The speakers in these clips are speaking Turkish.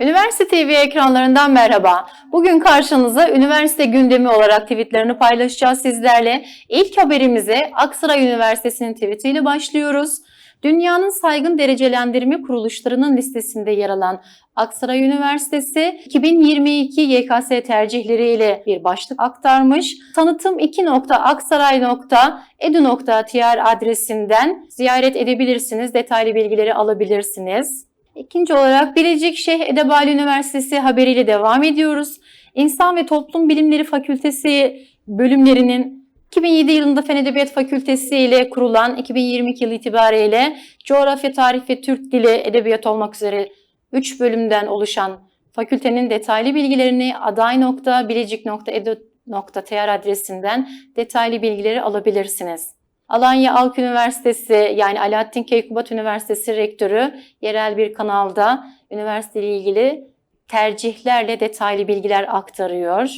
Üniversite TV ekranlarından merhaba. Bugün karşınıza üniversite gündemi olarak tweetlerini paylaşacağız sizlerle. İlk haberimize Aksaray Üniversitesi'nin tweetiyle başlıyoruz. Dünyanın saygın derecelendirme kuruluşlarının listesinde yer alan Aksaray Üniversitesi 2022 YKS tercihleriyle bir başlık aktarmış. Tanıtım 2.aksaray.edu.tr adresinden ziyaret edebilirsiniz. Detaylı bilgileri alabilirsiniz. İkinci olarak Bilecik Şeyh Edebali Üniversitesi haberiyle devam ediyoruz. İnsan ve Toplum Bilimleri Fakültesi bölümlerinin 2007 yılında Fen Edebiyat Fakültesi ile kurulan 2022 yılı itibariyle coğrafya, tarih ve Türk Dili Edebiyat olmak üzere 3 bölümden oluşan fakültenin detaylı bilgilerini aday.bilecik.edu.tr adresinden detaylı bilgileri alabilirsiniz. Alanya Halk Üniversitesi yani Alaaddin Keykubat Üniversitesi Rektörü yerel bir kanalda üniversite ilgili tercihlerle detaylı bilgiler aktarıyor.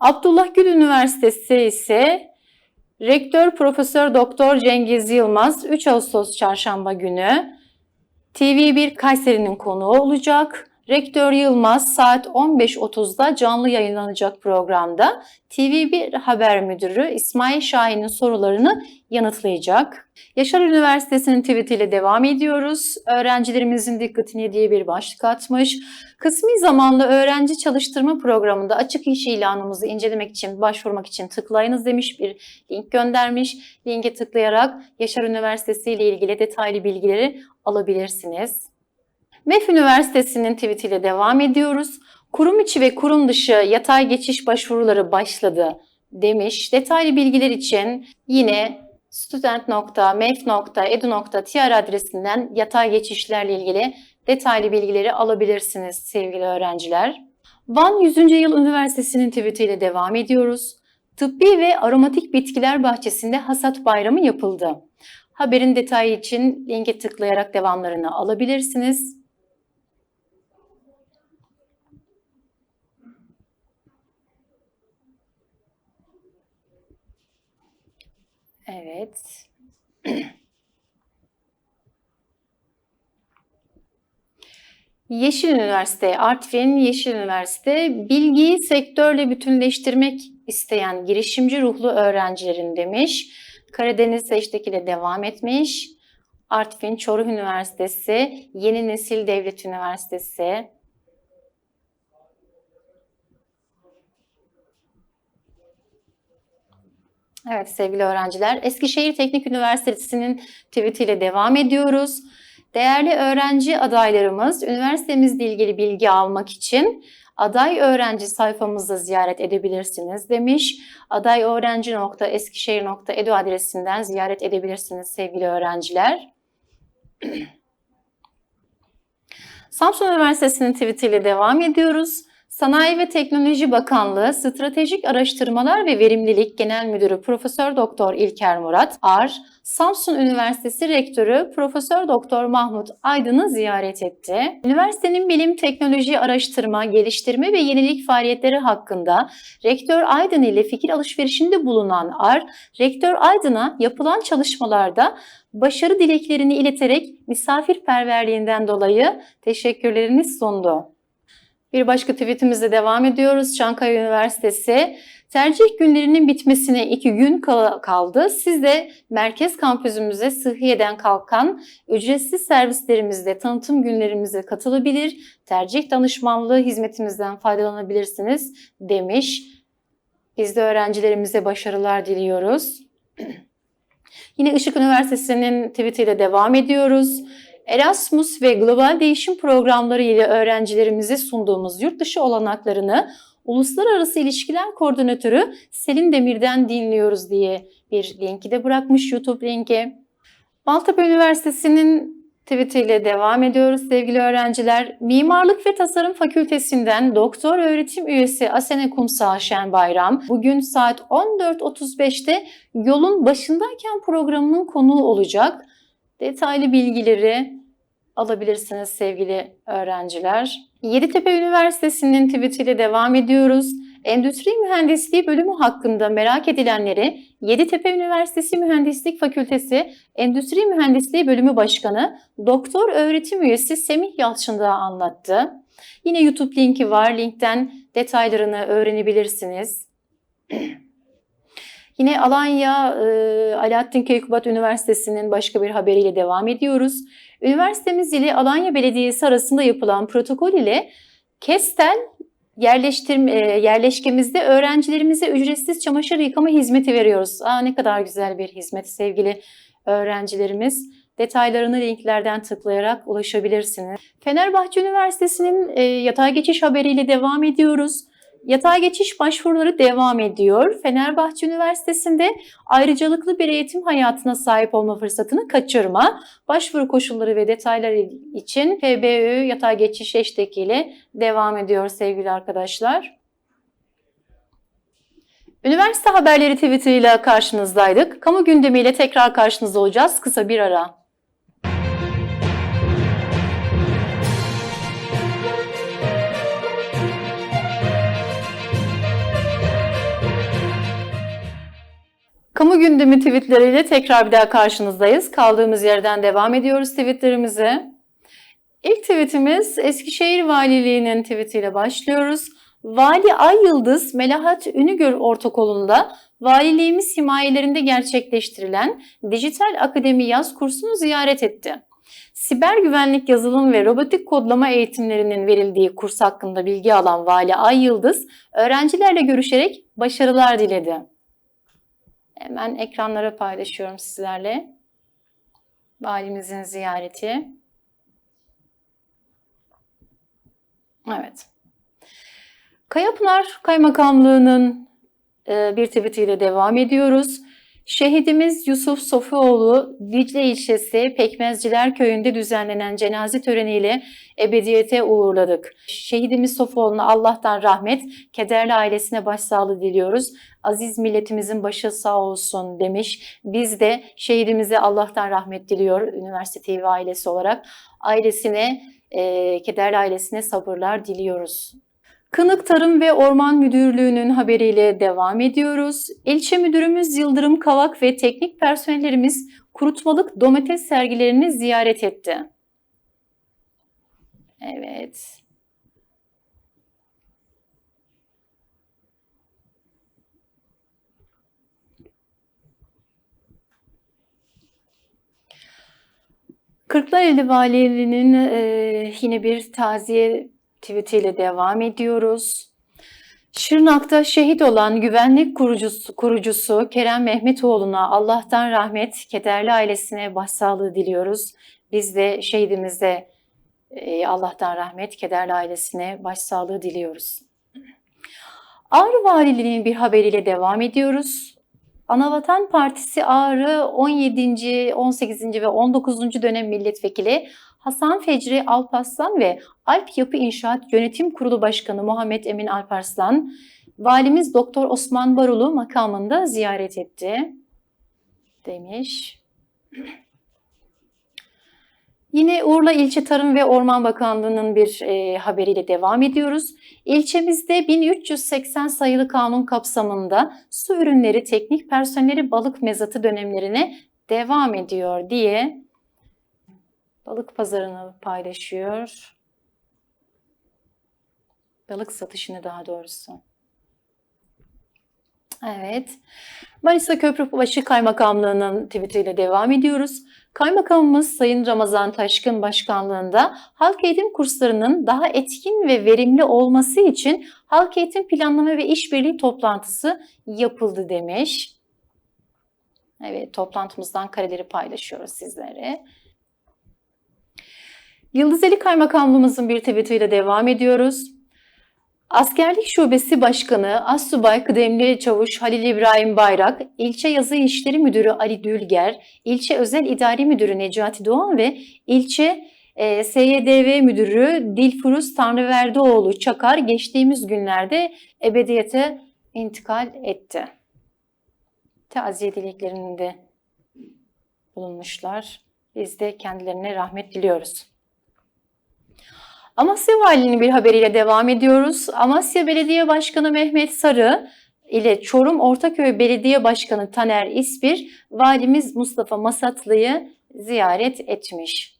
Abdullah Gül Üniversitesi ise Rektör Profesör Doktor Cengiz Yılmaz 3 Ağustos Çarşamba günü TV1 Kayseri'nin konuğu olacak. Rektör Yılmaz saat 15.30'da canlı yayınlanacak programda TV1 Haber Müdürü İsmail Şahin'in sorularını yanıtlayacak. Yaşar Üniversitesi'nin tweetiyle devam ediyoruz. Öğrencilerimizin dikkatini diye bir başlık atmış. Kısmi zamanlı öğrenci çalıştırma programında açık iş ilanımızı incelemek için, başvurmak için tıklayınız demiş bir link göndermiş. Linke tıklayarak Yaşar Üniversitesi ile ilgili detaylı bilgileri alabilirsiniz. MEF Üniversitesi'nin tweetiyle devam ediyoruz. Kurum içi ve kurum dışı yatay geçiş başvuruları başladı demiş. Detaylı bilgiler için yine student.mef.edu.tr adresinden yatay geçişlerle ilgili detaylı bilgileri alabilirsiniz sevgili öğrenciler. Van 100. Yıl Üniversitesi'nin tweetiyle devam ediyoruz. Tıbbi ve aromatik bitkiler bahçesinde hasat bayramı yapıldı. Haberin detayı için linke tıklayarak devamlarını alabilirsiniz. Evet. Yeşil Üniversite, Artvin Yeşil Üniversite, bilgiyi sektörle bütünleştirmek isteyen girişimci ruhlu öğrencilerin demiş. Karadeniz Seçtik ile devam etmiş. Artvin Çoruh Üniversitesi, Yeni Nesil Devlet Üniversitesi, Evet sevgili öğrenciler, Eskişehir Teknik Üniversitesi'nin tweetiyle devam ediyoruz. Değerli öğrenci adaylarımız, üniversitemizle ilgili bilgi almak için aday öğrenci sayfamızda ziyaret edebilirsiniz demiş. adayöğrenci.eskişehir.edu adresinden ziyaret edebilirsiniz sevgili öğrenciler. Samsun Üniversitesi'nin tweetiyle devam ediyoruz. Sanayi ve Teknoloji Bakanlığı Stratejik Araştırmalar ve Verimlilik Genel Müdürü Profesör Doktor İlker Murat Ar, Samsun Üniversitesi Rektörü Profesör Doktor Mahmut Aydın'ı ziyaret etti. Üniversitenin bilim, teknoloji, araştırma, geliştirme ve yenilik faaliyetleri hakkında Rektör Aydın ile fikir alışverişinde bulunan Ar, Rektör Aydın'a yapılan çalışmalarda başarı dileklerini ileterek misafirperverliğinden dolayı teşekkürlerini sundu. Bir başka tweetimizle devam ediyoruz. Çankaya Üniversitesi tercih günlerinin bitmesine iki gün kaldı. Siz de merkez kampüsümüze Sıhhiye'den kalkan ücretsiz servislerimizde tanıtım günlerimize katılabilir, tercih danışmanlığı hizmetimizden faydalanabilirsiniz demiş. Biz de öğrencilerimize başarılar diliyoruz. Yine Işık Üniversitesi'nin tweetiyle devam ediyoruz. Erasmus ve global değişim programları ile öğrencilerimize sunduğumuz yurt dışı olanaklarını Uluslararası İlişkiler Koordinatörü Selin Demir'den dinliyoruz diye bir linki de bırakmış YouTube linki. Maltepe Üniversitesi'nin tweetiyle devam ediyoruz sevgili öğrenciler. Mimarlık ve Tasarım Fakültesinden doktor öğretim üyesi Asene Kumsal Şenbayram bugün saat 14.35'te yolun başındayken programının konuğu olacak. Detaylı bilgileri alabilirsiniz sevgili öğrenciler. Yeditepe Üniversitesi'nin tweetiyle devam ediyoruz. Endüstri Mühendisliği bölümü hakkında merak edilenleri Yeditepe Üniversitesi Mühendislik Fakültesi Endüstri Mühendisliği Bölümü Başkanı Doktor Öğretim Üyesi Semih Yalçın da anlattı. Yine YouTube linki var. Linkten detaylarını öğrenebilirsiniz. Yine Alanya e, Alaaddin Keykubat Üniversitesi'nin başka bir haberiyle devam ediyoruz. Üniversitemiz ile Alanya Belediyesi arasında yapılan protokol ile Kestel yerleştirme, yerleşkemizde öğrencilerimize ücretsiz çamaşır yıkama hizmeti veriyoruz. Aa, ne kadar güzel bir hizmet sevgili öğrencilerimiz. Detaylarını linklerden tıklayarak ulaşabilirsiniz. Fenerbahçe Üniversitesi'nin e, yatay geçiş haberiyle devam ediyoruz. Yatay geçiş başvuruları devam ediyor. Fenerbahçe Üniversitesi'nde ayrıcalıklı bir eğitim hayatına sahip olma fırsatını kaçırma. Başvuru koşulları ve detayları için FBÜ yatay geçiş ile devam ediyor sevgili arkadaşlar. Üniversite haberleri tweetiyle karşınızdaydık. Kamu gündemiyle tekrar karşınızda olacağız. Kısa bir ara. Kamu gündemi tweetleriyle tekrar bir daha karşınızdayız. Kaldığımız yerden devam ediyoruz tweetlerimize. İlk tweetimiz Eskişehir Valiliği'nin tweetiyle başlıyoruz. Vali Ay Yıldız Melahat Ünügör Ortaokulu'nda valiliğimiz himayelerinde gerçekleştirilen Dijital Akademi yaz kursunu ziyaret etti. Siber güvenlik yazılım ve robotik kodlama eğitimlerinin verildiği kurs hakkında bilgi alan Vali Ay Yıldız, öğrencilerle görüşerek başarılar diledi. Hemen ekranlara paylaşıyorum sizlerle. Valimizin ziyareti. Evet. Kayapınar Kaymakamlığı'nın e, bir tweetiyle devam ediyoruz. Şehidimiz Yusuf Sofioğlu Dicle ilçesi Pekmezciler köyünde düzenlenen cenaze töreniyle ebediyete uğurladık. Şehidimiz Sofioğlu'na Allah'tan rahmet, kederli ailesine başsağlığı diliyoruz. Aziz milletimizin başı sağ olsun demiş. Biz de şehidimize Allah'tan rahmet diliyor Üniversite TV ailesi olarak. Ailesine, e, kederli ailesine sabırlar diliyoruz. Kınık Tarım ve Orman Müdürlüğü'nün haberiyle devam ediyoruz. İlçe Müdürümüz Yıldırım Kavak ve teknik personellerimiz kurutmalık domates sergilerini ziyaret etti. Evet. Kırklareli Valiliğinin e, yine bir taziye tweetiyle devam ediyoruz. Şırnak'ta şehit olan güvenlik kurucusu, kurucusu Kerem Mehmetoğlu'na Allah'tan rahmet, kederli ailesine başsağlığı diliyoruz. Biz de şehidimize e, Allah'tan rahmet, kederli ailesine başsağlığı diliyoruz. Ağrı Valiliği'nin bir haberiyle devam ediyoruz. Anavatan Partisi Ağrı 17. 18. ve 19. dönem milletvekili Hasan Fecri Alparslan ve Alp Yapı İnşaat Yönetim Kurulu Başkanı Muhammed Emin Alparslan, valimiz Doktor Osman Barulu makamında ziyaret etti demiş. Yine Urla İlçe Tarım ve Orman Bakanlığı'nın bir e, haberiyle devam ediyoruz. İlçemizde 1380 sayılı kanun kapsamında su ürünleri teknik personeli balık mezatı dönemlerine devam ediyor diye balık pazarını paylaşıyor. Balık satışını daha doğrusu. Evet. Manisa Köprübaşı Kaymakamlığı'nın tweetiyle devam ediyoruz. Kaymakamımız Sayın Ramazan Taşkın Başkanlığında halk eğitim kurslarının daha etkin ve verimli olması için halk eğitim planlama ve işbirliği toplantısı yapıldı demiş. Evet, toplantımızdan kareleri paylaşıyoruz sizlere. Yıldızeli Kaymakamlığımızın bir tweetiyle devam ediyoruz. Askerlik Şubesi Başkanı Assubay Kıdemli Çavuş Halil İbrahim Bayrak, İlçe Yazı İşleri Müdürü Ali Dülger, İlçe Özel İdari Müdürü Necati Doğan ve İlçe e, SYDV Müdürü Dilfuruz Tanrıverdoğlu Çakar geçtiğimiz günlerde ebediyete intikal etti. Taziye dileklerinde bulunmuşlar. Biz de kendilerine rahmet diliyoruz. Amasya Valiliğinin bir haberiyle devam ediyoruz. Amasya Belediye Başkanı Mehmet Sarı ile Çorum Ortaköy Belediye Başkanı Taner İspir, Valimiz Mustafa Masatlı'yı ziyaret etmiş.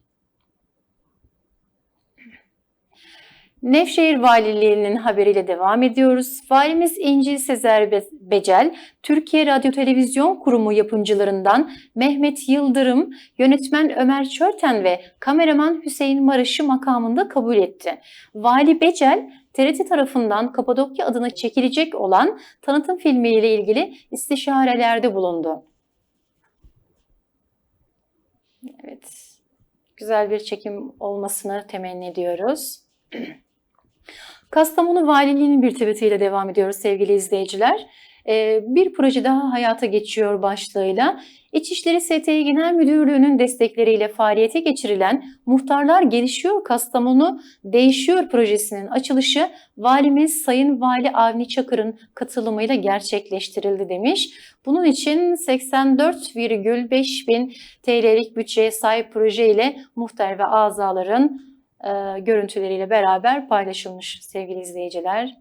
Nevşehir Valiliği'nin haberiyle devam ediyoruz. Valimiz İnci Sezer Becel, Türkiye Radyo Televizyon Kurumu yapımcılarından Mehmet Yıldırım, yönetmen Ömer Çörten ve kameraman Hüseyin Maraş'ı makamında kabul etti. Vali Becel, TRT tarafından Kapadokya adına çekilecek olan tanıtım filmiyle ilgili istişarelerde bulundu. Evet, güzel bir çekim olmasını temenni ediyoruz. Kastamonu Valiliği'nin bir tweetiyle devam ediyoruz sevgili izleyiciler. Ee, bir proje daha hayata geçiyor başlığıyla. İçişleri STİ Genel Müdürlüğü'nün destekleriyle faaliyete geçirilen Muhtarlar Gelişiyor Kastamonu Değişiyor projesinin açılışı Valimiz Sayın Vali Avni Çakır'ın katılımıyla gerçekleştirildi demiş. Bunun için 84,5 bin TL'lik bütçeye sahip proje ile muhtar ve azaların e, görüntüleriyle beraber paylaşılmış sevgili izleyiciler.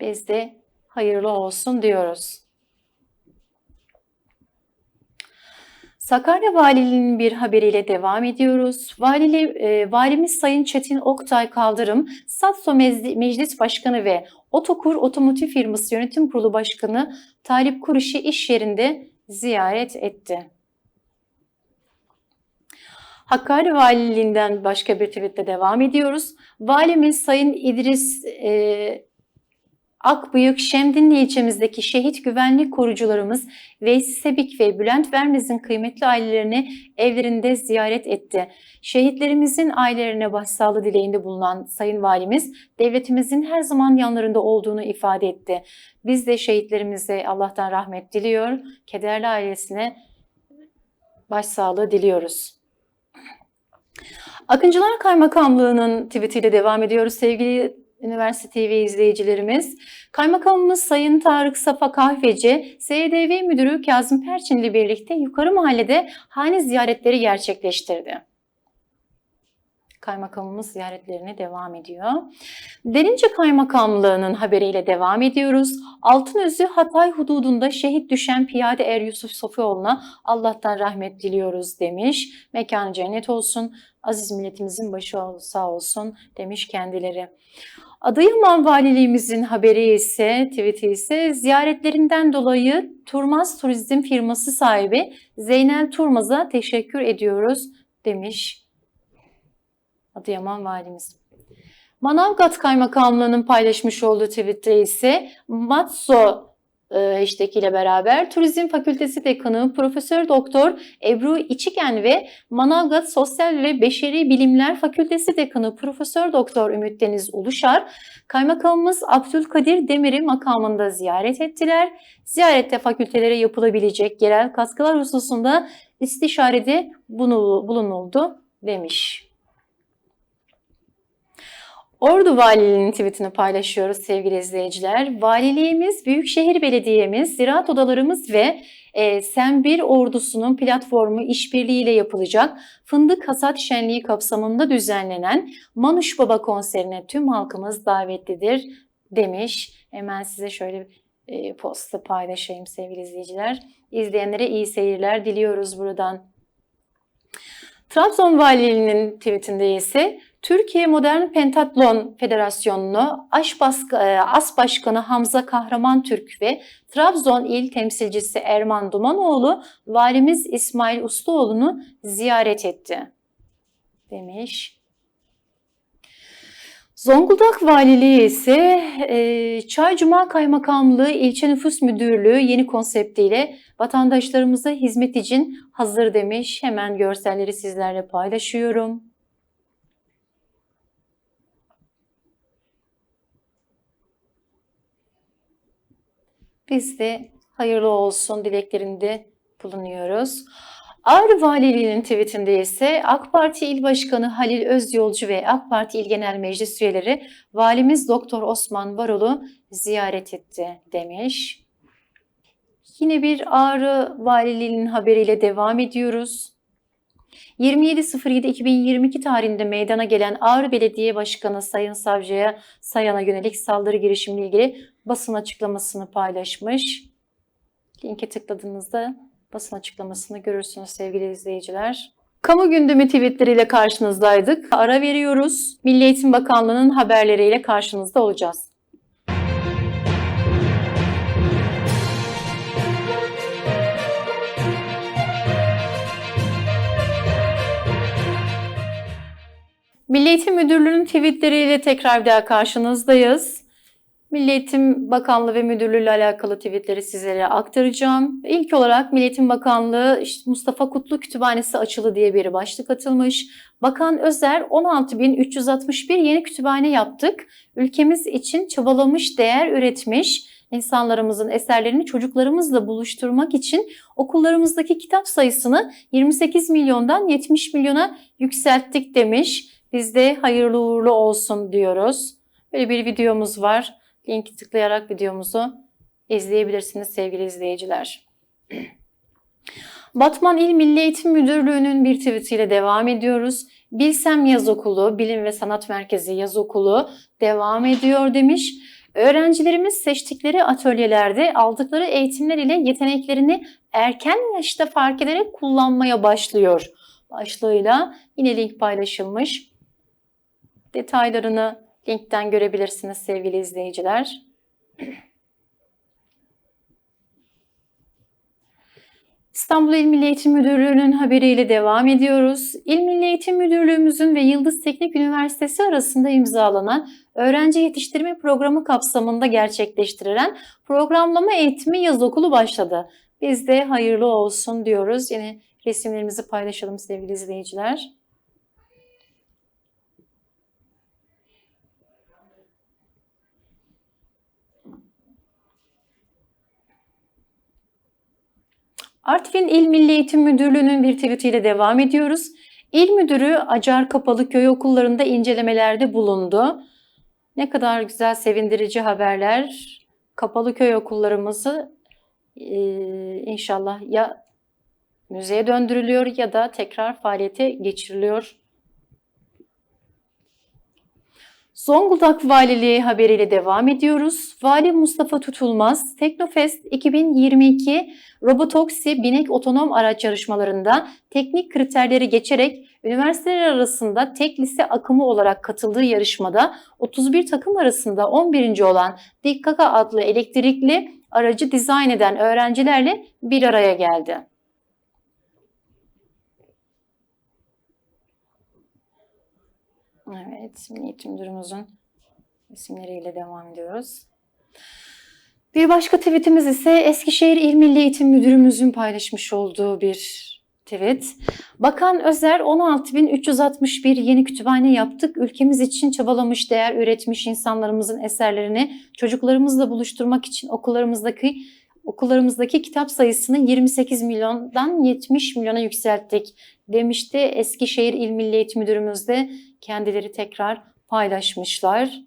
Biz de hayırlı olsun diyoruz. Sakarya Valiliğinin bir haberiyle devam ediyoruz. Valili, e, Valimiz Sayın Çetin Oktay Kaldırım, Satso Meclis Başkanı ve Otokur Otomotiv Firması Yönetim Kurulu Başkanı Talip Kuruş'u iş yerinde ziyaret etti. Hakkari Valiliğinden başka bir tweetle devam ediyoruz. Valimiz Sayın İdris e, Akbıyık Şemdinli ilçemizdeki şehit güvenlik korucularımız Veysi Sebik ve Bülent Vermez'in kıymetli ailelerini evlerinde ziyaret etti. Şehitlerimizin ailelerine başsağlığı dileğinde bulunan Sayın Valimiz, devletimizin her zaman yanlarında olduğunu ifade etti. Biz de şehitlerimize Allah'tan rahmet diliyor, kederli ailesine başsağlığı diliyoruz. Akıncılar Kaymakamlığı'nın tweetiyle devam ediyoruz sevgili Üniversite TV izleyicilerimiz. Kaymakamımız Sayın Tarık Safa Kahveci, SDV Müdürü Kazım Perçin'le birlikte Yukarı Mahallede hane ziyaretleri gerçekleştirdi. Kaymakamımız ziyaretlerine devam ediyor. Derince Kaymakamlığı'nın haberiyle devam ediyoruz. Altınözü Hatay hududunda şehit düşen piyade Er Yusuf Sofioğlu'na Allah'tan rahmet diliyoruz demiş. Mekanı cennet olsun, aziz milletimizin başı sağ olsun demiş kendileri. Adıyaman Valiliğimizin haberi ise, tweet'i ise ziyaretlerinden dolayı Turmaz Turizm firması sahibi Zeynel Turmaz'a teşekkür ediyoruz demiş Adıyaman Valimiz. Manavgat Kaymakamlığı'nın paylaşmış olduğu tweette ise Matso hashtag ile beraber Turizm Fakültesi Dekanı Profesör Doktor Ebru İçiken ve Manavgat Sosyal ve Beşeri Bilimler Fakültesi Dekanı Profesör Doktor Ümit Deniz Uluşar, Kaymakamımız Abdülkadir Demir'i makamında ziyaret ettiler. Ziyarette fakültelere yapılabilecek yerel katkılar hususunda istişarede bulunuldu demiş. Ordu Valiliğinin tweetini paylaşıyoruz sevgili izleyiciler. Valiliğimiz, Büyükşehir Belediyemiz, ziraat odalarımız ve e, Sen1 ordusunun platformu işbirliğiyle yapılacak Fındık Hasat Şenliği kapsamında düzenlenen Manuş Baba konserine tüm halkımız davetlidir demiş. Hemen size şöyle e, posta paylaşayım sevgili izleyiciler. İzleyenlere iyi seyirler diliyoruz buradan. Trabzon Valiliğinin tweetinde ise Türkiye Modern Pentatlon Federasyonu'nu Aş Bask- e, Başkanı Hamza Kahraman Türk ve Trabzon İl Temsilcisi Erman Dumanoğlu Valimiz İsmail Ustaoğlu'nu ziyaret etti demiş. Zonguldak Valiliği ise e, Çaycuma Kaymakamlığı İlçe Nüfus Müdürlüğü yeni konseptiyle vatandaşlarımıza hizmet için hazır demiş. Hemen görselleri sizlerle paylaşıyorum. Biz de hayırlı olsun dileklerinde bulunuyoruz. Ağrı Valiliği'nin tweetinde ise AK Parti İl Başkanı Halil Özyolcu ve AK Parti İl Genel Meclis üyeleri Valimiz Doktor Osman Varol'u ziyaret etti demiş. Yine bir Ağrı Valiliği'nin haberiyle devam ediyoruz. 27.07.2022 tarihinde meydana gelen Ağrı Belediye Başkanı Sayın Savcı'ya Sayan'a yönelik saldırı girişimiyle ilgili basın açıklamasını paylaşmış. Linke tıkladığınızda basın açıklamasını görürsünüz sevgili izleyiciler. Kamu gündemi tweetleriyle karşınızdaydık. Ara veriyoruz. Milli Eğitim Bakanlığı'nın haberleriyle karşınızda olacağız. Milli Eğitim Müdürlüğü'nün tweetleriyle tekrar bir daha karşınızdayız. Milli Eğitim Bakanlığı ve Müdürlüğü ile alakalı tweetleri sizlere aktaracağım. İlk olarak Milli Eğitim Bakanlığı işte Mustafa Kutlu Kütüphanesi açıldı diye bir başlık atılmış. Bakan Özer 16.361 yeni kütüphane yaptık. Ülkemiz için çabalamış, değer üretmiş. İnsanlarımızın eserlerini çocuklarımızla buluşturmak için okullarımızdaki kitap sayısını 28 milyondan 70 milyona yükselttik demiş. Biz de hayırlı uğurlu olsun diyoruz. Böyle bir videomuz var. Linki tıklayarak videomuzu izleyebilirsiniz sevgili izleyiciler. Batman İl Milli Eğitim Müdürlüğü'nün bir tweetiyle devam ediyoruz. Bilsem Yaz Okulu, Bilim ve Sanat Merkezi Yaz Okulu devam ediyor demiş. Öğrencilerimiz seçtikleri atölyelerde aldıkları eğitimler ile yeteneklerini erken yaşta fark ederek kullanmaya başlıyor. Başlığıyla yine link paylaşılmış. Detaylarını linkten görebilirsiniz sevgili izleyiciler. İstanbul İl Milli Eğitim Müdürlüğü'nün haberiyle devam ediyoruz. İl Milli Eğitim Müdürlüğümüzün ve Yıldız Teknik Üniversitesi arasında imzalanan öğrenci yetiştirme programı kapsamında gerçekleştirilen programlama eğitimi yaz okulu başladı. Biz de hayırlı olsun diyoruz. Yine resimlerimizi paylaşalım sevgili izleyiciler. Artvin İl Milli Eğitim Müdürlüğü'nün bir tweetiyle devam ediyoruz. İl Müdürü Acar Kapalı Köy okullarında incelemelerde bulundu. Ne kadar güzel sevindirici haberler. Kapalı köy okullarımızı e, inşallah ya müzeye döndürülüyor ya da tekrar faaliyete geçiriliyor. Zonguldak Valiliği haberiyle devam ediyoruz. Vali Mustafa Tutulmaz, Teknofest 2022 Robotoksi binek otonom araç yarışmalarında teknik kriterleri geçerek üniversiteler arasında tek lise akımı olarak katıldığı yarışmada 31 takım arasında 11. olan Dikkaka adlı elektrikli aracı dizayn eden öğrencilerle bir araya geldi. Evet, Milli Eğitim Müdürümüzün isimleriyle devam ediyoruz. Bir başka tweetimiz ise Eskişehir İl Milli Eğitim Müdürümüzün paylaşmış olduğu bir tweet. Bakan Özer 16.361 yeni kütüphane yaptık. Ülkemiz için çabalamış, değer üretmiş insanlarımızın eserlerini çocuklarımızla buluşturmak için okullarımızdaki okullarımızdaki kitap sayısını 28 milyondan 70 milyona yükselttik demişti. Eskişehir İl Milli Eğitim Müdürümüz de kendileri tekrar paylaşmışlar.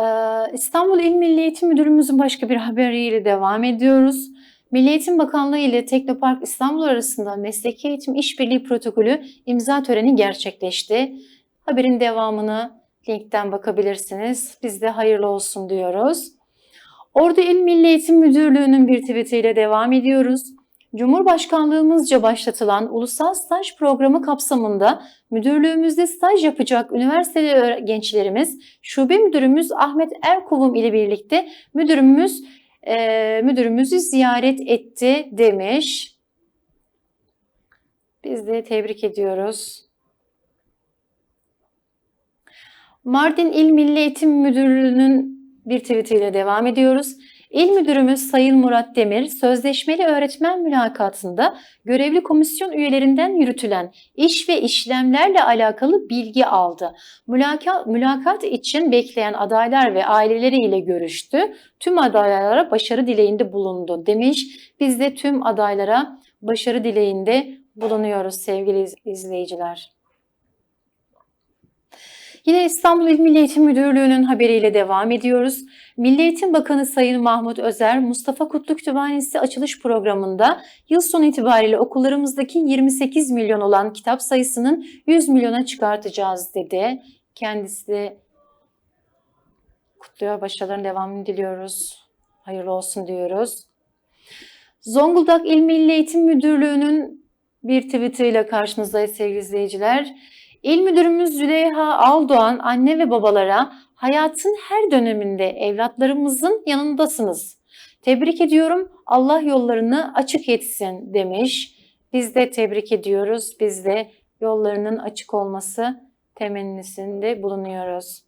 Ee, İstanbul İl Milli Eğitim Müdürümüzün başka bir haberiyle devam ediyoruz. Milli Eğitim Bakanlığı ile Teknopark İstanbul arasında mesleki eğitim işbirliği protokolü imza töreni gerçekleşti. Haberin devamını linkten bakabilirsiniz. Biz de hayırlı olsun diyoruz. Ordu İl Milli Eğitim Müdürlüğü'nün bir tweetiyle devam ediyoruz. Cumhurbaşkanlığımızca başlatılan ulusal staj programı kapsamında müdürlüğümüzde staj yapacak üniversiteli gençlerimiz şube müdürümüz Ahmet Erkuvum ile birlikte müdürümüz e, müdürümüzü ziyaret etti demiş. Biz de tebrik ediyoruz. Mardin İl Milli Eğitim Müdürlüğü'nün bir tweetiyle devam ediyoruz. İl Müdürümüz Sayın Murat Demir, sözleşmeli öğretmen mülakatında görevli komisyon üyelerinden yürütülen iş ve işlemlerle alakalı bilgi aldı. Mülakat, mülakat için bekleyen adaylar ve aileleriyle görüştü. Tüm adaylara başarı dileğinde bulundu demiş. Biz de tüm adaylara başarı dileğinde bulunuyoruz sevgili izleyiciler. Yine İstanbul İl Milli Eğitim Müdürlüğü'nün haberiyle devam ediyoruz. Milli Eğitim Bakanı Sayın Mahmut Özer, Mustafa Kutlu Kütüphanesi açılış programında yıl sonu itibariyle okullarımızdaki 28 milyon olan kitap sayısının 100 milyona çıkartacağız dedi. Kendisi de kutluyor, başarıların devamını diliyoruz. Hayırlı olsun diyoruz. Zonguldak İl Milli Eğitim Müdürlüğü'nün bir tweetiyle karşınızdayız sevgili izleyiciler. İl Müdürümüz Züleyha Aldoğan anne ve babalara hayatın her döneminde evlatlarımızın yanındasınız. Tebrik ediyorum. Allah yollarını açık etsin demiş. Biz de tebrik ediyoruz. Biz de yollarının açık olması temennisinde bulunuyoruz.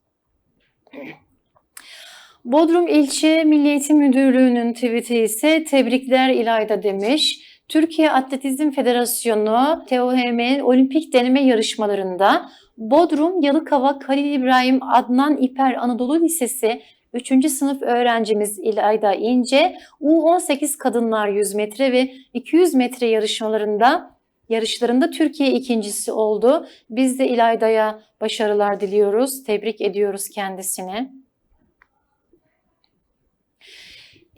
Bodrum İlçe Milli Eğitim Müdürlüğü'nün tweet'i ise tebrikler İlayda demiş. Türkiye Atletizm Federasyonu TOHM'nin olimpik deneme yarışmalarında Bodrum Yalıkavak Halil İbrahim Adnan İper Anadolu Lisesi 3. sınıf öğrencimiz İlayda İnce U18 kadınlar 100 metre ve 200 metre yarışmalarında yarışlarında Türkiye ikincisi oldu. Biz de İlayda'ya başarılar diliyoruz. Tebrik ediyoruz kendisini.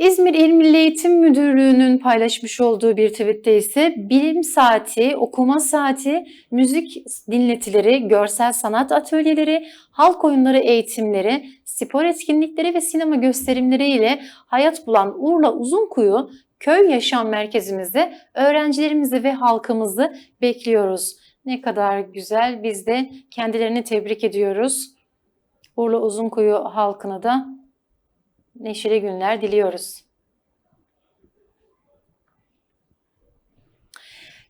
İzmir İl Milli Eğitim Müdürlüğü'nün paylaşmış olduğu bir tweette ise bilim saati, okuma saati, müzik dinletileri, görsel sanat atölyeleri, halk oyunları eğitimleri, spor etkinlikleri ve sinema gösterimleri ile hayat bulan Urla Uzunkuyu köy yaşam merkezimizde öğrencilerimizi ve halkımızı bekliyoruz. Ne kadar güzel. Biz de kendilerini tebrik ediyoruz. Urla Uzunkuyu halkına da neşeli günler diliyoruz.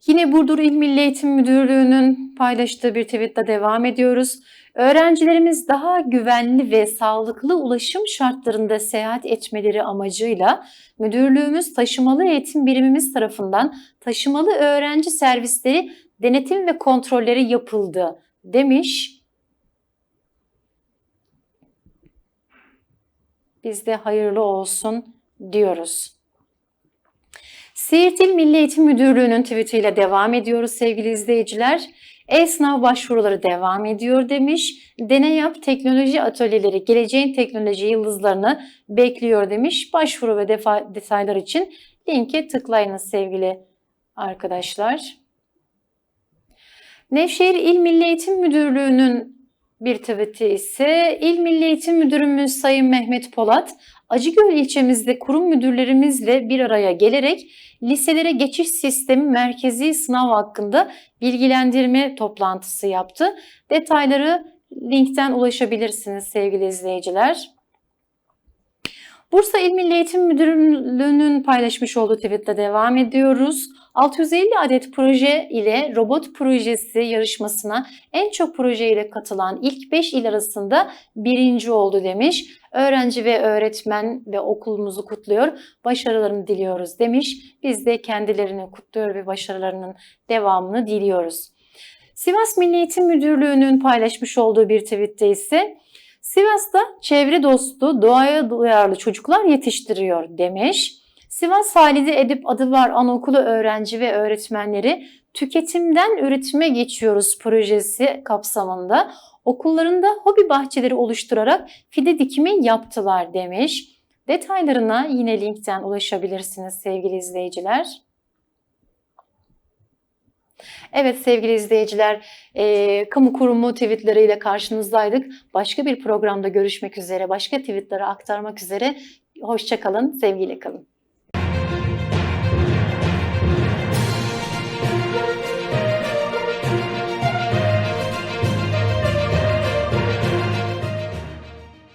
Yine Burdur İl Milli Eğitim Müdürlüğü'nün paylaştığı bir tweetle devam ediyoruz. Öğrencilerimiz daha güvenli ve sağlıklı ulaşım şartlarında seyahat etmeleri amacıyla müdürlüğümüz taşımalı eğitim birimimiz tarafından taşımalı öğrenci servisleri denetim ve kontrolleri yapıldı demiş. Biz de hayırlı olsun diyoruz. Siirt İl Milli Eğitim Müdürlüğü'nün tweetiyle devam ediyoruz sevgili izleyiciler. E-sınav başvuruları devam ediyor demiş. Deney yap teknoloji atölyeleri geleceğin teknoloji yıldızlarını bekliyor demiş. Başvuru ve defa, detaylar için linke tıklayınız sevgili arkadaşlar. Nevşehir İl Milli Eğitim Müdürlüğü'nün bir tweet'i ise İl Milli Eğitim Müdürümüz Sayın Mehmet Polat, Acıgöl ilçemizde kurum müdürlerimizle bir araya gelerek liselere geçiş sistemi merkezi sınav hakkında bilgilendirme toplantısı yaptı. Detayları linkten ulaşabilirsiniz sevgili izleyiciler. Bursa İl Milli Eğitim Müdürlüğü'nün paylaşmış olduğu tweetle devam ediyoruz. 650 adet proje ile robot projesi yarışmasına en çok proje ile katılan ilk 5 il arasında birinci oldu demiş. Öğrenci ve öğretmen ve okulumuzu kutluyor, başarılarını diliyoruz demiş. Biz de kendilerini kutluyor ve başarılarının devamını diliyoruz. Sivas Milli Eğitim Müdürlüğü'nün paylaşmış olduğu bir tweette ise Sivas'ta çevre dostu, doğaya duyarlı çocuklar yetiştiriyor demiş. Sivas Halide Edip adı var anaokulu öğrenci ve öğretmenleri tüketimden üretime geçiyoruz projesi kapsamında okullarında hobi bahçeleri oluşturarak fide dikimi yaptılar demiş. Detaylarına yine linkten ulaşabilirsiniz sevgili izleyiciler. Evet sevgili izleyiciler, e, kamu kurumu tweetleriyle karşınızdaydık. Başka bir programda görüşmek üzere, başka tweetleri aktarmak üzere. Hoşçakalın, sevgiyle kalın.